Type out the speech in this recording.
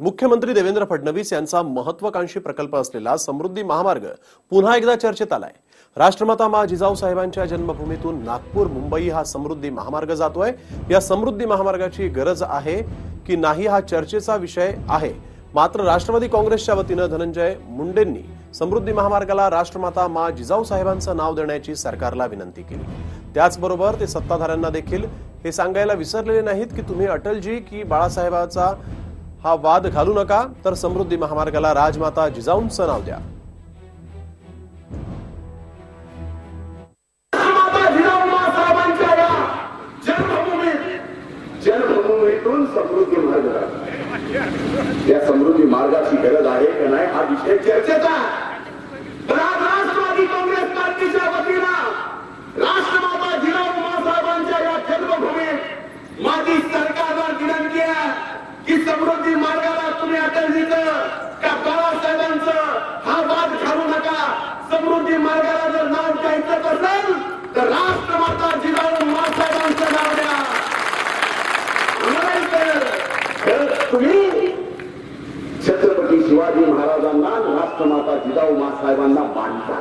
मुख्यमंत्री देवेंद्र फडणवीस यांचा महत्वाकांक्षी प्रकल्प असलेला समृद्धी महामार्ग पुन्हा एकदा चर्चेत आलाय. राष्ट्रमाता मा जिजाऊ साहेबांच्या जन्मभूमीतून नागपूर मुंबई हा समृद्धी महामार्ग जातोय. या समृद्धी महामार्गाची गरज आहे की नाही हा चर्चेचा विषय आहे. मात्र राष्ट्रवादी काँग्रेसच्या वतीनं धनंजय मुंडेंनी समृद्धी महामार्गाला राष्ट्रमाता मा जिजाऊ साहेबांचं नाव देण्याची सरकारला विनंती केली. त्याचबरोबर ते सत्ताधाऱ्यांना देखील हे सांगायला विसरलेले नाहीत की तुम्ही अटलजी की बाळासाहेबाचा हा वाद घालू नका तर समृद्धी महामार्गाला राजमाता जिजाऊंचं नाव द्या. समृद्धी मार्ग या समृद्धी मार्गाची गरज आहे का नाही हा विषय चर्चेचा पण आज राष्ट्रवादी काँग्रेस पार्टीच्या वतीनं राष्ट्रमाता साहेबांच्या या जन्मभूमीत माझी समृद्धी मार्गाला तुम्ही अटलजीचं का बाळासाहेबांचं हा वाद घालू नका. समृद्धी मार्गाला जर नाव द्यायचं असेल तर राष्ट्रमाता जिजाऊ मासाहेबांचं नाव द्या तुम्ही छत्रपती शिवाजी महाराजांना राष्ट्रमाता जिजाऊ मासाहेबांना मानता